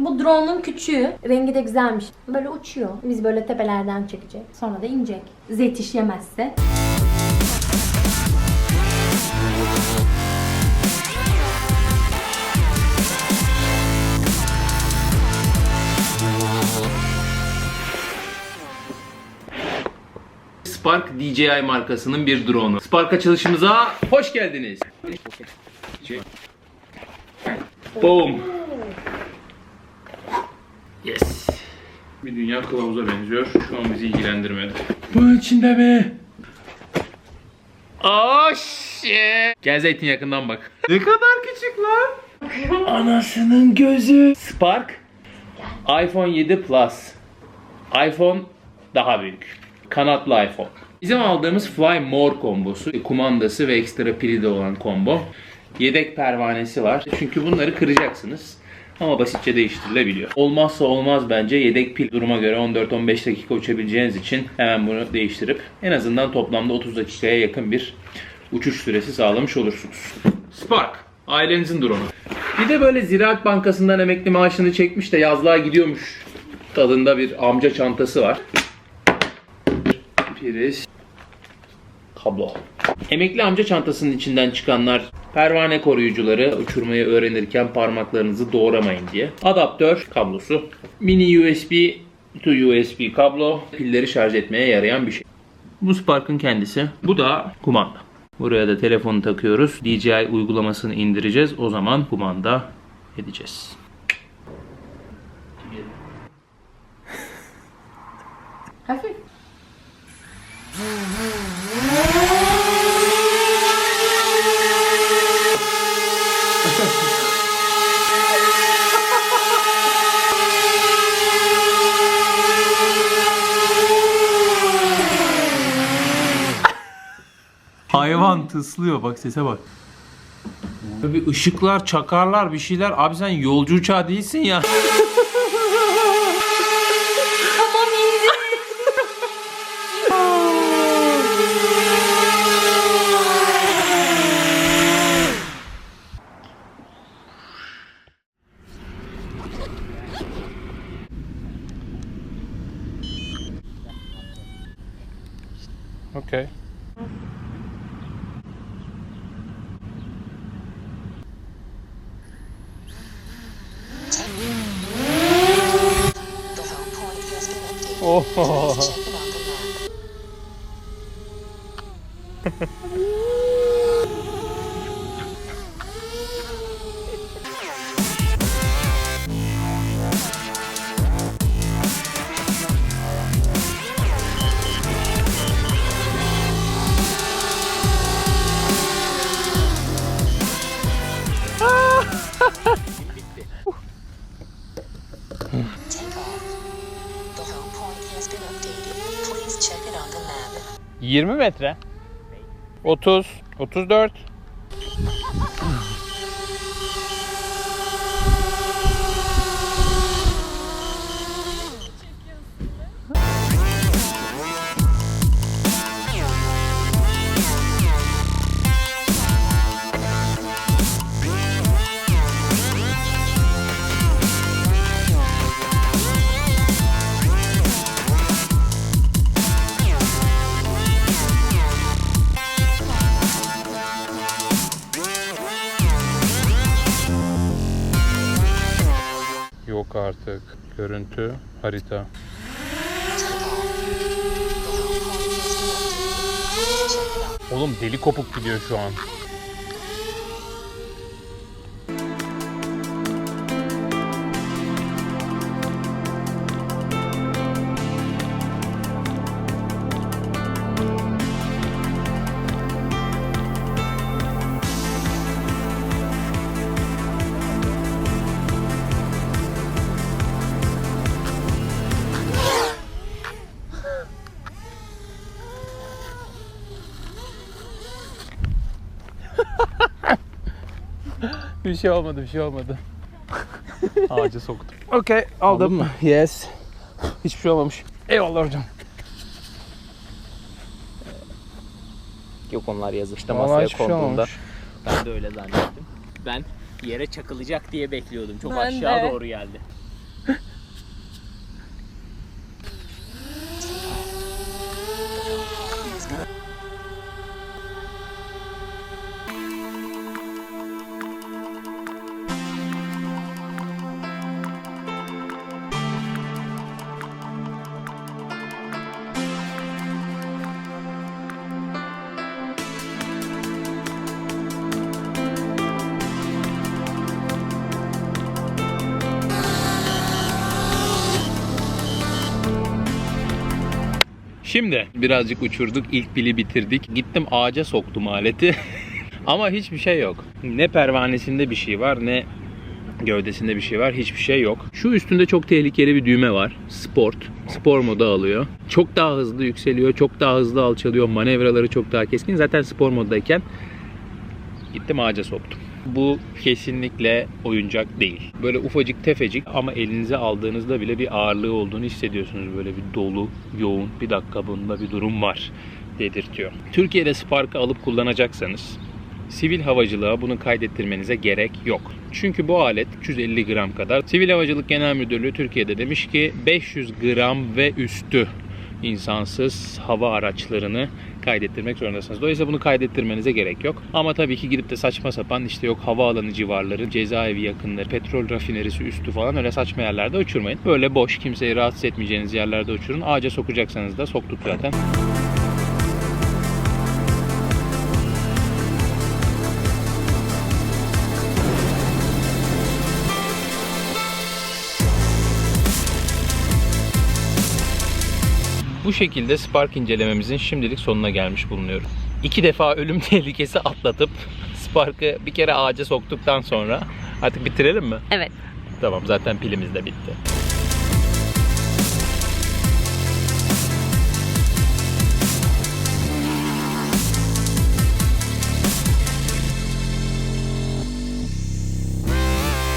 Bu drone'un küçüğü. Rengi de güzelmiş. Böyle uçuyor. Biz böyle tepelerden çekecek. Sonra da inecek. Zeytiş yemezse. Spark DJI markasının bir drone'u. Spark açılışımıza hoş geldiniz. Boom. Yes. Bir dünya kılavuza benziyor. Şu an bizi ilgilendirmedi. Bu içinde mi? Oh shit. Gel zeytin yakından bak. ne kadar küçük lan. Anasının gözü. Spark iPhone 7 Plus. iPhone daha büyük. Kanatlı iPhone. Bizim aldığımız Fly More kombosu. Kumandası ve ekstra pili de olan combo. Yedek pervanesi var. Çünkü bunları kıracaksınız. Ama basitçe değiştirilebiliyor. Olmazsa olmaz bence yedek pil duruma göre 14-15 dakika uçabileceğiniz için hemen bunu değiştirip en azından toplamda 30 dakikaya yakın bir uçuş süresi sağlamış olursunuz. Spark. Ailenizin drone'u. Bir de böyle Ziraat Bankası'ndan emekli maaşını çekmiş de yazlığa gidiyormuş tadında bir amca çantası var. Priz. Kablo. Emekli amca çantasının içinden çıkanlar pervane koruyucuları uçurmayı öğrenirken parmaklarınızı doğramayın diye. Adaptör kablosu. Mini USB to USB kablo. Pilleri şarj etmeye yarayan bir şey. Bu Spark'ın kendisi. Bu da kumanda. Buraya da telefonu takıyoruz. DJI uygulamasını indireceğiz. O zaman kumanda edeceğiz. Hafif. Hayvan tıslıyor bak sese bak. Bir ışıklar, çakarlar, bir şeyler. Abi sen yolcu uçağı değilsin ya. Okay. Oh. 20 metre. 30, 34. check it on Oğlum deli kopuk gidiyor şu an. Bir şey olmadı, bir şey olmadı. Ağaca soktum. Okey, aldım. mı? Yes. Hiçbir şey olmamış. Eyvallah hocam. Yok onlar yazı işte Vallahi masaya hiçbir şey konduğunda olmamış. ben de öyle zannettim. Ben yere çakılacak diye bekliyordum. Çok Ben aşağı de. doğru geldi. Şimdi birazcık uçurduk. ilk pili bitirdik. Gittim ağaca soktum aleti. Ama hiçbir şey yok. Ne pervanesinde bir şey var ne gövdesinde bir şey var. Hiçbir şey yok. Şu üstünde çok tehlikeli bir düğme var. Sport. Spor moda alıyor. Çok daha hızlı yükseliyor. Çok daha hızlı alçalıyor. Manevraları çok daha keskin. Zaten spor moddayken gittim ağaca soktum. Bu kesinlikle oyuncak değil. Böyle ufacık tefecik ama elinize aldığınızda bile bir ağırlığı olduğunu hissediyorsunuz. Böyle bir dolu, yoğun, bir dakika bunda bir durum var dedirtiyor. Türkiye'de Spark'ı alıp kullanacaksanız sivil havacılığa bunu kaydettirmenize gerek yok. Çünkü bu alet 350 gram kadar. Sivil Havacılık Genel Müdürlüğü Türkiye'de demiş ki 500 gram ve üstü insansız hava araçlarını kaydettirmek zorundasınız. Dolayısıyla bunu kaydettirmenize gerek yok. Ama tabii ki gidip de saçma sapan işte yok havaalanı civarları, cezaevi yakınları, petrol rafinerisi üstü falan öyle saçma yerlerde uçurmayın. Böyle boş, kimseyi rahatsız etmeyeceğiniz yerlerde uçurun. Ağaca sokacaksanız da soktuk zaten. Bu şekilde Spark incelememizin şimdilik sonuna gelmiş bulunuyoruz. İki defa ölüm tehlikesi atlatıp Spark'ı bir kere ağaca soktuktan sonra artık bitirelim mi? Evet. Tamam zaten pilimiz de bitti.